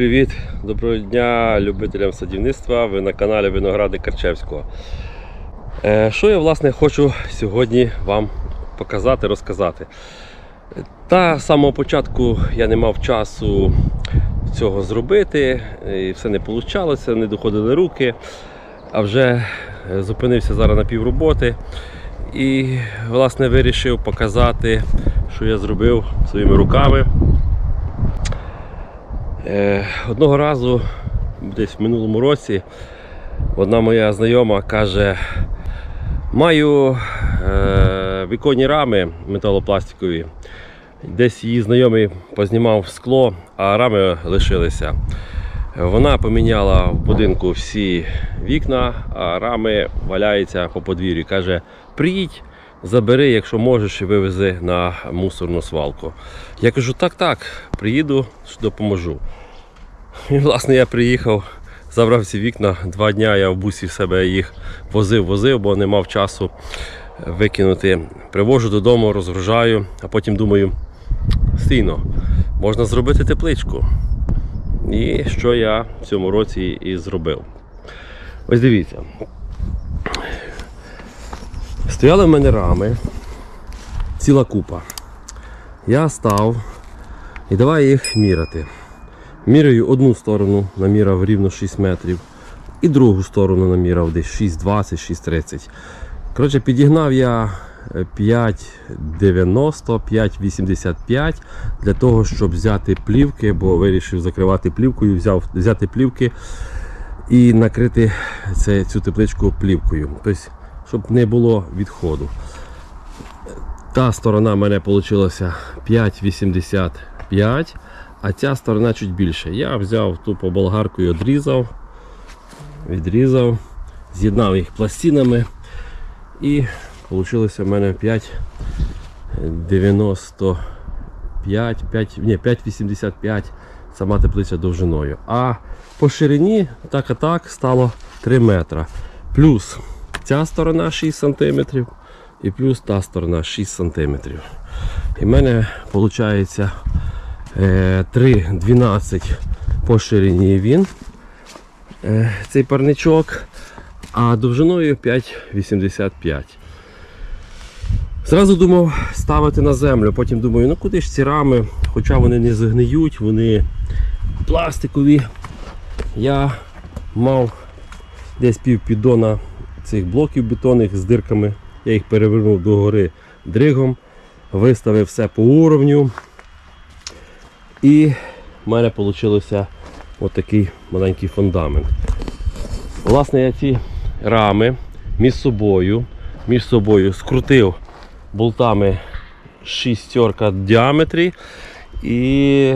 привіт! Доброго дня любителям садівництва. Ви на каналі Виногради Карчевського. Е, Що я власне хочу сьогодні вам показати, розказати. Та з самого початку я не мав часу цього зробити, і все не вийшло, не доходили руки. А вже е, зупинився зараз на півроботи і власне вирішив показати, що я зробив своїми руками. Е, Одного разу, десь в минулому році, одна моя знайома каже: маю е, віконні рами металопластикові. Десь її знайомий познімав скло, а рами лишилися. Вона поміняла в будинку всі вікна, а рами валяються по подвір'ю. Каже: приїдь, забери, якщо можеш, і вивези на мусорну свалку. Я кажу, так, так, приїду, допоможу. І власне я приїхав, забрав ці вікна. Два дні я в бусі в себе їх возив, возив, бо не мав часу викинути. Привожу додому, розгружаю, а потім думаю, стійно, можна зробити тепличку. І що я в цьому році і зробив. Ось дивіться. Стояли в мене рами, ціла купа. Я став і давай їх міряти. Міряю одну сторону, наміряв рівно 6 метрів, і другу сторону наміряв десь 6,20, 6,30. Коротше, підігнав я е, 5,90, 5,85 для того, щоб взяти плівки, бо вирішив закривати плівкою, взяв, взяти плівки і накрити це, цю тепличку плівкою. Тобто, щоб не було відходу. Та сторона в мене вийшла 5,85, а ця сторона чуть більше. Я взяв тупо болгаркою, відрізав, відрізав, з'єднав їх пластинами і вийшло в мене 5,95, 5,85 сама теплиця довжиною. А по ширині так і так стало 3 метра. Плюс ця сторона 6 см і плюс та сторона 6 см. І в мене виходить 3,12 по ширині він е, цей парничок, а довжиною 5,85. Зразу думав ставити на землю, потім думаю, ну куди ж ці рами, хоча вони не загниють, вони пластикові. Я мав десь пів піддона цих блоків бетонних з дирками. Я їх перевернув догори дригом, виставив все по уровню. І в мене вийшло отакий маленький фундамент. Власне, я ці рами між собою, між собою скрутив болтами шістерка в діаметрі і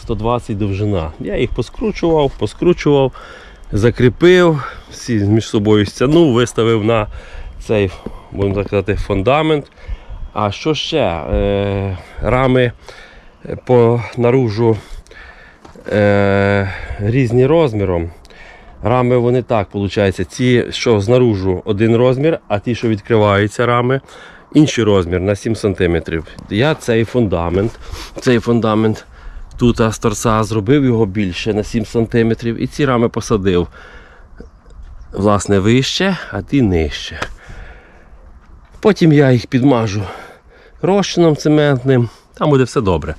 120 довжина. Я їх поскручував, поскручував, закріпив, всі між собою стягнув, виставив на цей, будемо так казати, фундамент. А що ще? Е, рами по наружу е, різні розміром. Рами вони так, виходить, ці, що знаружу один розмір, а ті, що відкриваються рами, інший розмір на 7 см. Я цей фундамент, цей фундамент тут а, з торца зробив його більше на 7 см і ці рами посадив. Власне, вище, а ті нижче. Потім я їх підмажу розчином цементним, там буде все добре.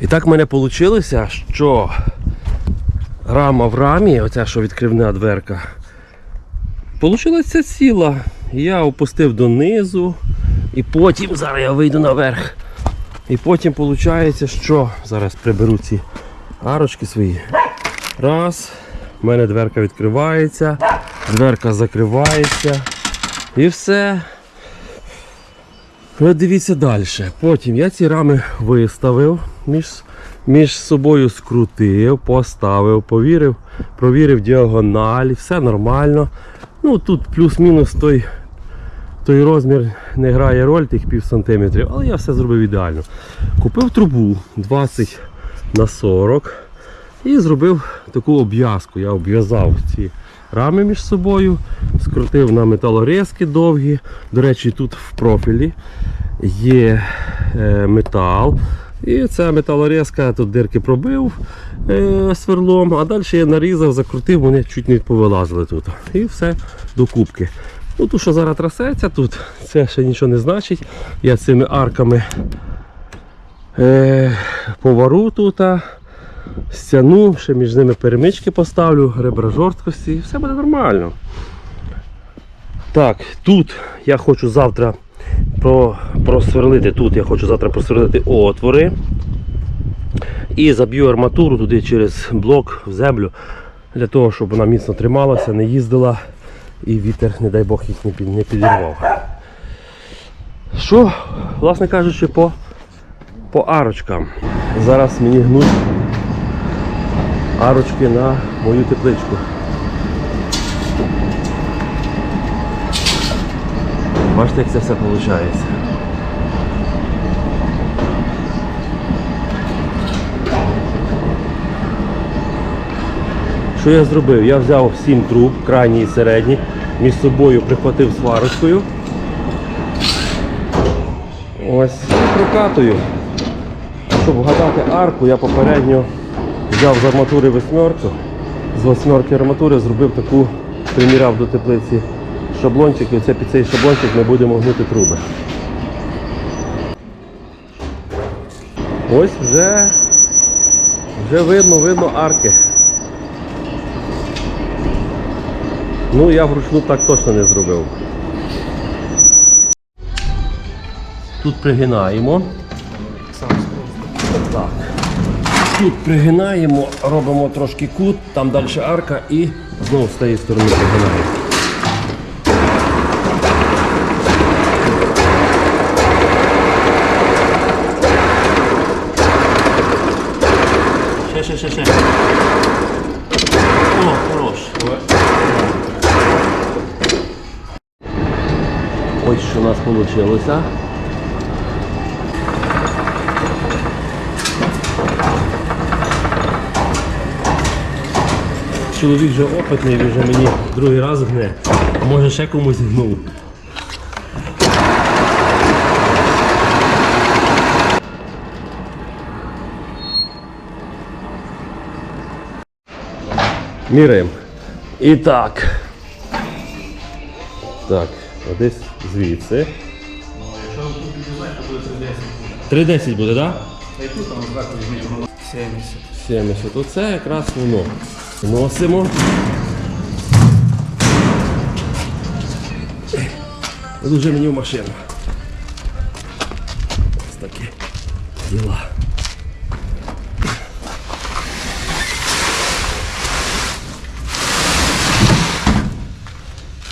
І так в мене вийшло, що рама в рамі, оця що відкривна дверка, Получилася ціла. Я опустив донизу і потім, зараз я вийду наверх. І потім виходить, що зараз приберу ці арочки свої. Раз, в мене дверка відкривається, дверка закривається. І все. От дивіться далі. Потім я ці рами виставив, між, між собою скрутив, поставив, повірив, провірив діагональ, все нормально. Ну тут плюс-мінус той, той розмір не грає роль, тих пів сантиметрів, але я все зробив ідеально. Купив трубу 20 на 40 і зробив таку обв'язку. Я обв'язав ці рами між собою, скрутив на металорезки довгі. До речі, тут в профілі є е, метал. І ця металорезка тут дирки пробив е, сверлом, а далі я нарізав, закрутив, вони чуть не повилазили тут. І все до кубки. Ну, тут, що зараз трасеться тут, це ще нічого не значить. Я цими арками е, повару тут, стяну, ще між ними перемички поставлю, ребра жорсткості, і все буде нормально. Так, тут я хочу завтра про, просверлити, тут я хочу завтра просверлити отвори. І заб'ю арматуру туди через блок в землю, для того, щоб вона міцно трималася, не їздила і вітер, не дай Бог, їх не, підірвав. Що, власне кажучи, по, по арочкам. Зараз мені гнуть арочки на мою тепличку. Бачите, як це все виходить. Що я зробив? Я взяв 7 труб, крайній і середній, між собою прихватив сварочкою. Ось прокатую. Щоб вгадати арку, я попередньо взяв з арматури восьмерку. З восьмерки арматури зробив таку, приміряв до теплиці шаблончик, і оце під цей шаблончик ми будемо гнути труби. Ось вже, вже видно, видно арки. Ну я вручну так точно не зробив. Тут пригинаємо. Так. Тут пригинаємо, робимо трошки кут, там далі арка і знову з тієї сторони пригинаємо. Ще, ще, ще, ще. О, хорош. Ось що у нас вийшло. Чоловік вже опитний, він вже мені другий раз гне. А може ще комусь гнув. Міряємо. І так. Так, десь звідси. 3,10 буде, так? 70. 70. Оце якраз воно. Носимо. Дуже мені в машину. Ось такі діла.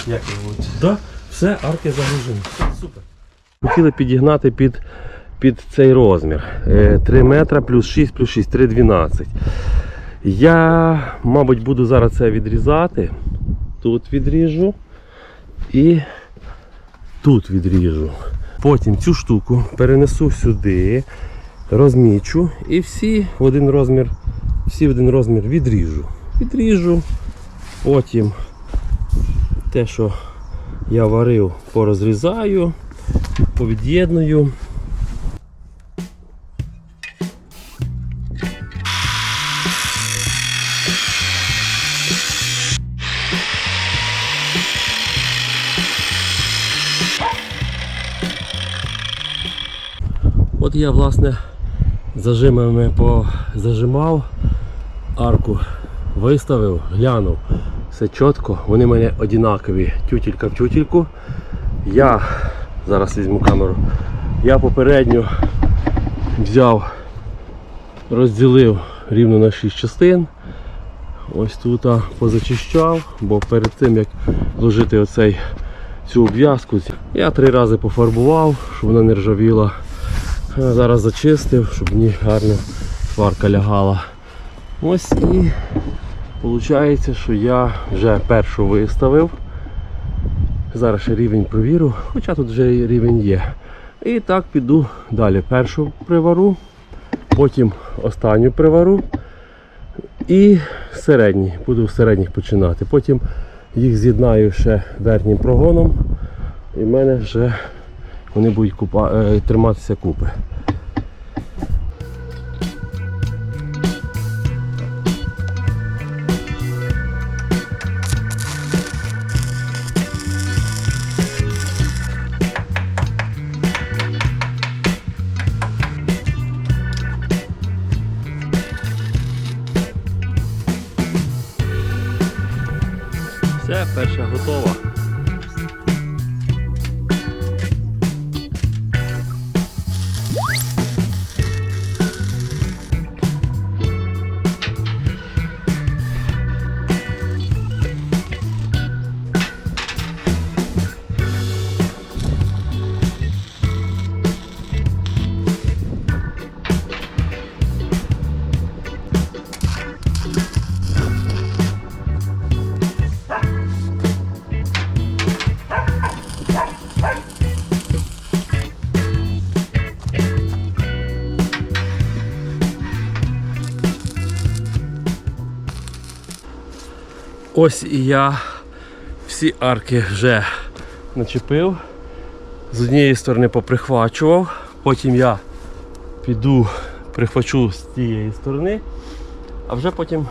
Як його звуть? Все, арки загружені. Супер. Хотіли підігнати під, під цей розмір. Е, 3 метра плюс 6 плюс 6, 3,12. Я, мабуть, буду зараз це відрізати. Тут відріжу і тут відріжу. Потім цю штуку перенесу сюди, розмічу і всі в один розмір, всі в один розмір відріжу. Відріжу. Потім те, що я варив, порозрізаю, повід'єдную. От я власне зажимами позажимав, арку виставив, глянув. Все чітко, вони в мене однакові тютілька в тютільку. Я зараз візьму камеру. Я попередньо взяв, розділив рівно на 6 частин. Ось тут позачищав, бо перед тим як вложити оцей, цю обв'язку, я три рази пофарбував, щоб вона не ржавіла. Зараз зачистив, щоб мені гарно сварка лягала. Ось і Получається, що я вже першу виставив. Зараз ще рівень провірю, хоча тут вже рівень є. І так піду далі. Першу привару, потім останню привару і середній. Буду середніх починати. Потім їх з'єднаю ще верхнім прогоном. І в мене вже вони будуть купа... е, триматися купи. Ось і я всі арки вже начепив. З однієї сторони поприхвачував, потім я піду, прихвачу з тієї сторони, а вже потім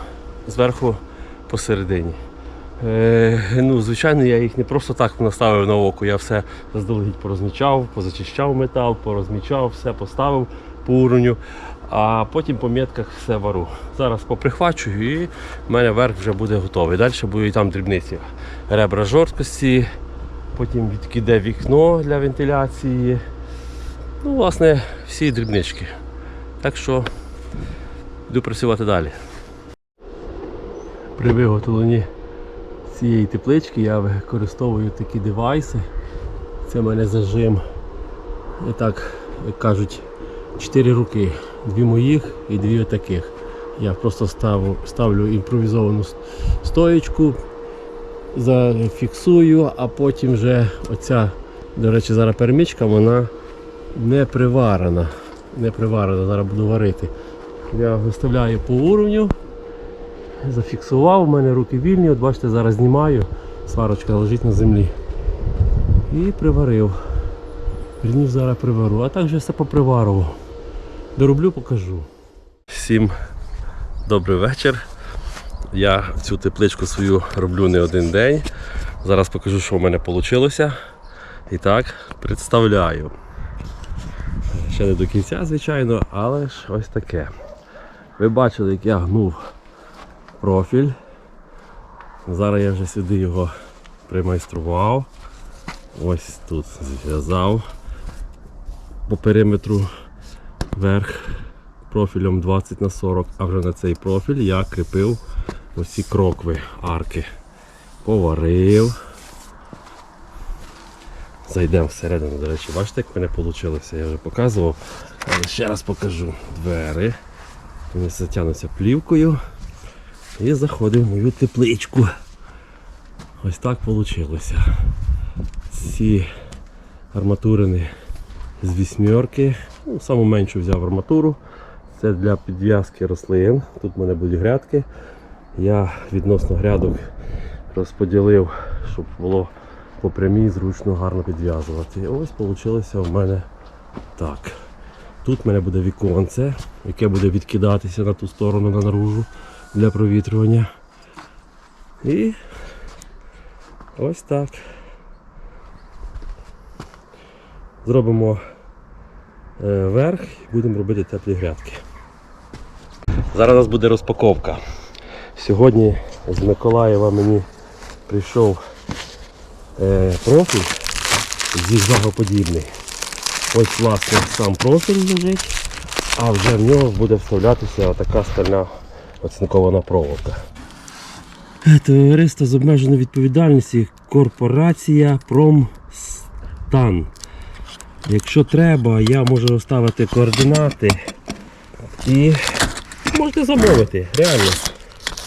зверху посередині. Е, ну, звичайно, я їх не просто так наставив на око, я все заздалегідь порозмічав, позачищав метал, порозмічав, все поставив по уровню, а потім по метках все вару. Зараз поприхвачую і в мене верх вже буде готовий. Далі будуть там дрібниці. Ребра жорсткості, потім відкиде вікно для вентиляції. Ну, власне, всі дрібнички. Так що йду працювати далі. При виготовленні цієї теплички я використовую такі девайси. Це в мене зажим, і так, як кажуть, 4 руки. Дві моїх і дві отаких. Я просто ставлю, ставлю імпровізовану стоєчку, зафіксую, а потім вже оця, до речі, зараз перемічка, вона не приварена. Не приварена, зараз буду варити. Я виставляю по уровню, зафіксував, у мене руки вільні, от бачите, зараз знімаю, сварочка лежить на землі. І приварив. Верніше зараз привару, а так же все поприварував. Дороблю, покажу. Всім добрий вечір. Я цю тепличку свою роблю не один день. Зараз покажу, що в мене вийшло. І так, представляю. Ще не до кінця, звичайно, але ж ось таке. Ви бачили, як я гнув профіль. Зараз я вже сюди його примайстрував. Ось тут зв'язав по периметру верх профілем 20 на 40, а вже на цей профіль я кріпив ось ці крокви, арки. Поварив. Зайдемо всередину, до речі, бачите, як в мене вийшло, я вже показував. Але ще раз покажу двері. Вони затягнуться плівкою. І заходив в мою тепличку. Ось так вийшло. Ці арматурини з вісьмерки. Ну, саму меншу взяв арматуру. Це для підв'язки рослин. Тут в мене будуть грядки. Я відносно грядок розподілив, щоб було по прямій зручно гарно підв'язувати. І ось вийшло в мене так. Тут в мене буде віконце, яке буде відкидатися на ту сторону на наружу для провітрювання. І ось так. Зробимо верх і будемо робити теплі грядки. Зараз у нас буде розпаковка. Сьогодні з Миколаєва мені прийшов е, профіль зігзагоподібний. Ось власне сам профіль лежить, а вже в нього буде вставлятися така стальна оцинкована проволока. Товариство з обмеженою відповідальністю корпорація Промстан. Якщо треба, я можу оставити координати і можете замовити, реально.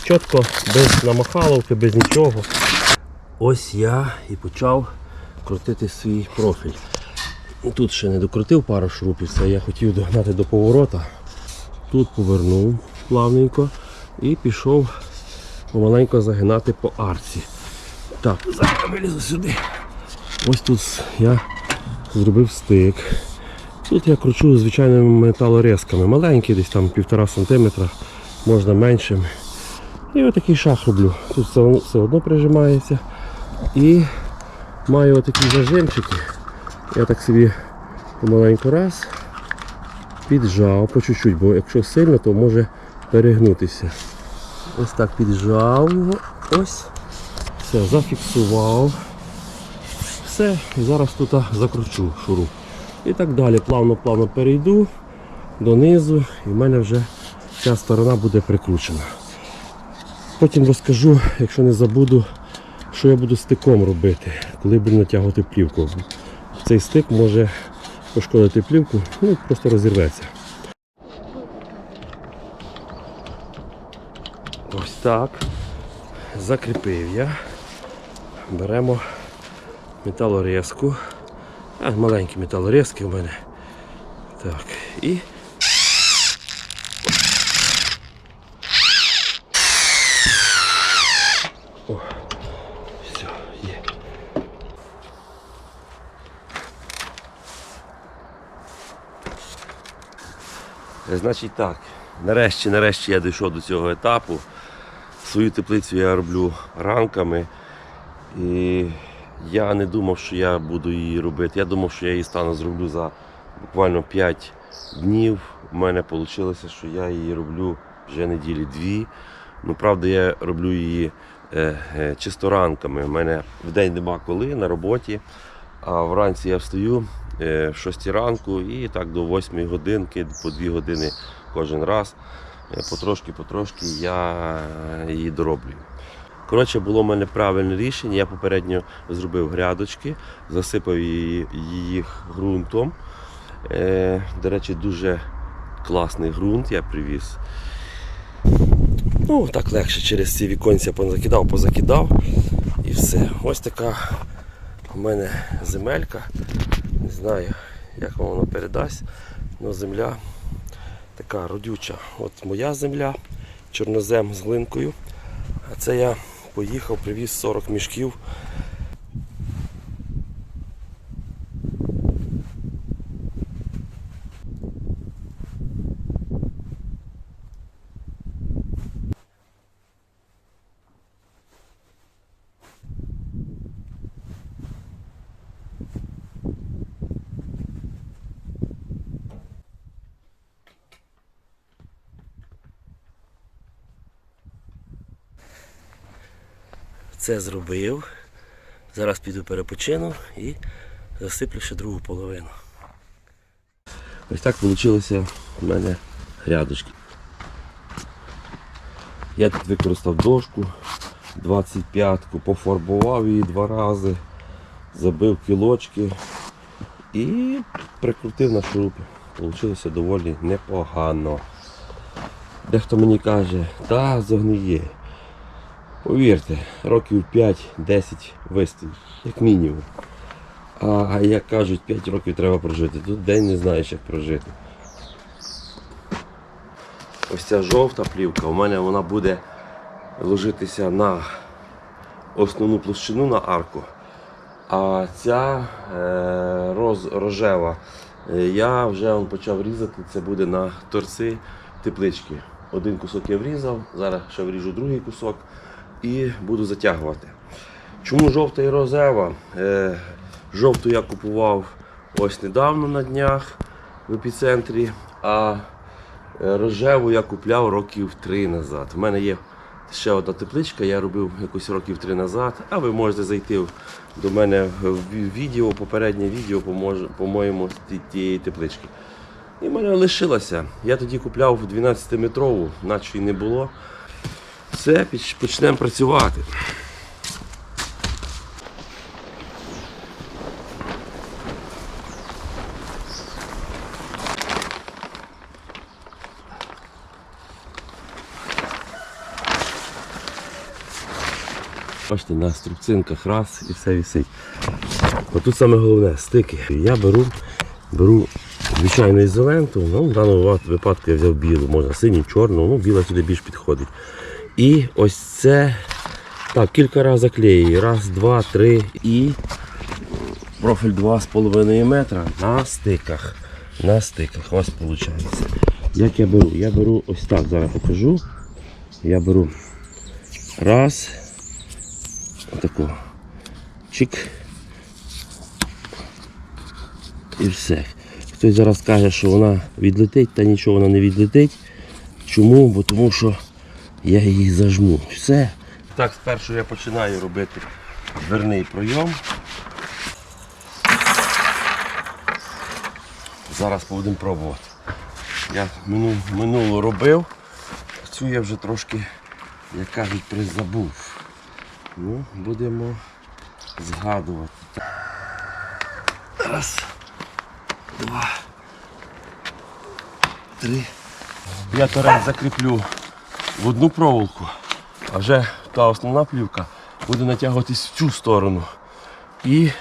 Чітко, без намахаловки, без нічого. Ось я і почав крутити свій профіль. Тут ще не докрутив пару шурупів, це я хотів догнати до поворота. Тут повернув плавненько і пішов помаленько загинати по арці. Так, зараз вилізу сюди. Ось тут я зробив стик. Тут я кручу звичайними металорезками. Маленькі, десь там півтора сантиметра, можна меншим. І отакий шах роблю. Тут все, все одно прижимається. І маю отакі зажимчики. Я так собі помаленьку раз піджав по чуть-чуть, бо якщо сильно, то може перегнутися. Ось так піджав його. Ось. Все, зафіксував. Все, і зараз тут закручу шуруп. І так далі, плавно-плавно перейду донизу, і в мене вже ця сторона буде прикручена. Потім розкажу, якщо не забуду, що я буду стиком робити, коли буду натягувати плівку. Цей стик може пошкодити плівку, ну просто розірветься. Ось так. Закріпив я. Беремо металорезку. А, маленькі металорезки в мене. Так, і. О, все, Значить так, нарешті, нарешті я дійшов до цього етапу. Свою теплицю я роблю ранками. І я не думав, що я буду її робити. Я думав, що я її стану зроблю за буквально 5 днів. У мене вийшло, що я її роблю вже неділі дві. Ну, правда, я роблю її е, е, чисто ранками. У мене в день нема коли на роботі, а вранці я встаю е, в 6 ранку і так до 8 годинки, по 2 години кожен раз. Е, Потрошки-потрошки я її дороблюю. Коротше, було в мене правильне рішення. Я попередньо зробив грядочки, засипав її, їх ґрунтом. Е, до речі, дуже класний ґрунт я привіз. Ну, так легше через ці віконця позакидав, позакидав і все. Ось така у мене земелька. Не знаю, як вам воно передасть. але земля така родюча. От моя земля, чорнозем з глинкою. А це я поїхав, привіз 40 мішків. Це зробив. Зараз піду перепочину і засиплю ще другу половину. Ось так вийшло у мене грядочки. Я тут використав дошку 25-ку, пофарбував її два рази, забив кілочки і прикрутив на шурупи. Получилося доволі непогано. Дехто мені каже, та зогниє. Повірте, років 5-10 вистоїть, як мінімум. А як кажуть, 5 років треба прожити. Тут день не знаєш, як прожити. Ось ця жовта плівка, у мене вона буде ложитися на основну площину на арку. А ця е, роз, рожева, е, я вже он, почав різати, це буде на торці теплички. Один кусок я врізав, зараз ще вріжу другий кусок і буду затягувати. Чому жовта і розева? Е, жовту я купував ось недавно на днях в епіцентрі, а е, рожеву я купляв років три назад. У мене є ще одна тепличка, я робив якось років три назад, а ви можете зайти до мене в відео, попереднє відео, по-моєму, тієї теплички. І в мене лишилося. Я тоді купляв 12-метрову, наче й не було. Все, почнемо працювати. Бачите, на струбцинках раз і все висить. Отут саме головне стики. Я беру, беру звичайну ізоленту, ну, в даному випадку я взяв білу, можна синю, чорну, ну біла сюди більш підходить. І ось це так, кілька разів заклею. Раз, два, три і профіль 2,5 метра на стиках. На стиках. Ось виходить. Як я беру? Я беру ось так, зараз покажу. Я беру раз. Отако. Чик. І все. Хтось зараз каже, що вона відлетить, та нічого вона не відлетить. Чому? Бо тому що я її зажму. Все. Так, спершу я починаю робити дверний пройом. Зараз будемо пробувати. Я мину, минуло робив, цю я вже трошки, як кажуть, призабув. Ну, будемо згадувати. Раз, два, три. Я торец закріплю в одну проволоку, а вже та основна плівка буде натягуватись в цю сторону. І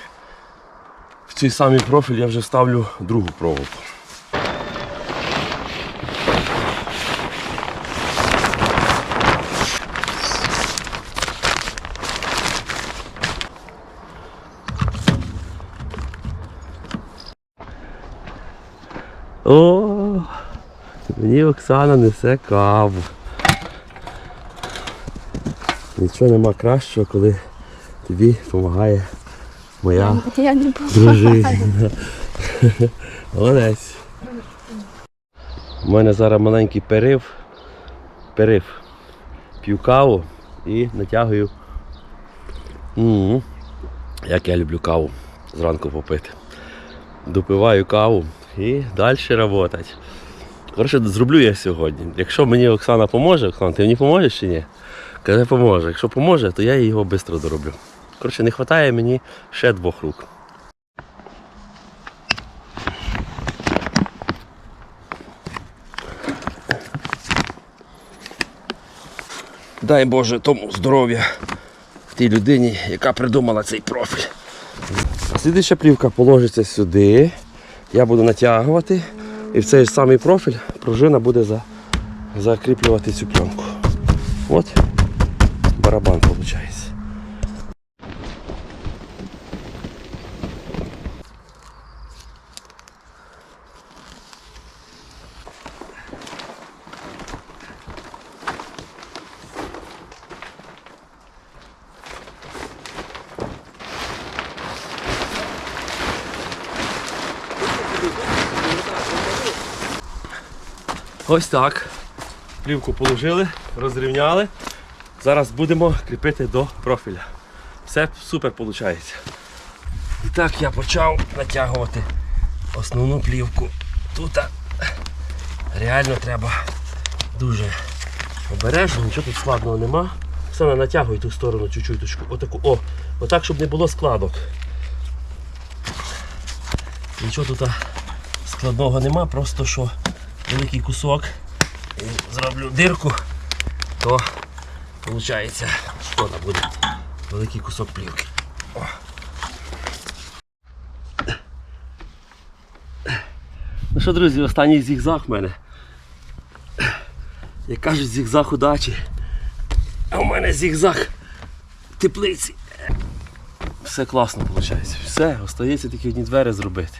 в цей самий профіль я вже ставлю другу проволоку. О, мені Оксана несе каву. Нічого нема кращого, коли тобі допомагає моя Я не дружина. Молодець. У мене зараз маленький перив. Перив. П'ю каву і натягую. м Як я люблю каву зранку попити. Допиваю каву і далі працювати. Коротше, зроблю я сьогодні. Якщо мені Оксана поможе, Оксана, ти мені поможеш чи ні? Каже, поможе. Якщо поможе, то я його швидко дороблю. Коротше, не вистачає мені ще двох рук. Дай Боже тому здоров'я в тій людині, яка придумала цей профіль. Слідуюча плівка положиться сюди. Я буду натягувати. І в цей ж самий профіль пружина буде за, закріплювати цю пленку. От барабан виходить. Ось так. Плівку положили, розрівняли. Зараз будемо кріпити до профіля. Все супер виходить. І так я почав натягувати основну плівку. Тут реально треба дуже обережно, нічого тут складного нема. Все натягуй ту сторону чуть-чуть. Отаку. О, отак, щоб не було складок. Нічого тут складного нема, просто що великий кусок і зроблю дирку, то виходить шкода буде. Великий кусок плівки. Ну що, друзі, останній зігзаг в мене. Як кажуть, зігзаг удачі. А у мене зігзаг теплиці. Все класно виходить. Все, остається тільки одні двері зробити.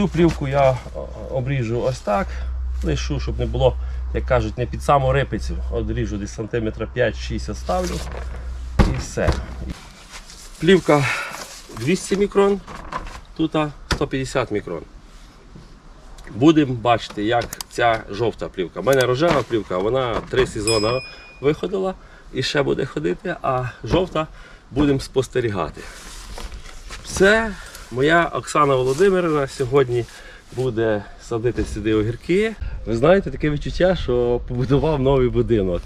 Цю плівку я обріжу ось так, лишу, щоб не було, як кажуть, не під саму рипицю. Одріжу десь сантиметра 5-6 оставлю і все. Плівка 200 мікрон, тут 150 мікрон. Будемо бачити, як ця жовта плівка. У мене рожева плівка, вона три сезони виходила і ще буде ходити, а жовта будемо спостерігати. Все, моя Оксана Володимирівна сьогодні буде садити сюди огірки. Ви знаєте, таке відчуття, що побудував новий будинок.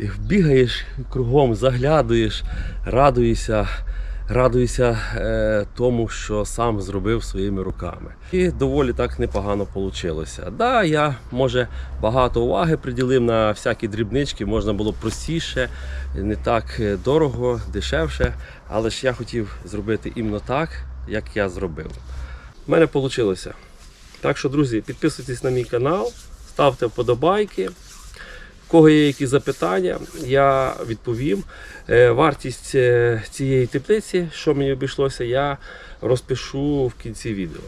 І бігаєш кругом, заглядуєш, радуєшся радуюся е, тому, що сам зробив своїми руками. І доволі так непогано вийшло. Да, я може багато уваги приділив на всякі дрібнички, можна було простіше, не так е, дорого, дешевше. Але ж я хотів зробити іменно так, як я зробив. У мене вийшло. Так що, друзі, підписуйтесь на мій канал, ставте вподобайки. В кого є якісь запитання, я відповім. Е, Вартість е, цієї теплиці, що мені обійшлося, я розпишу в кінці відео.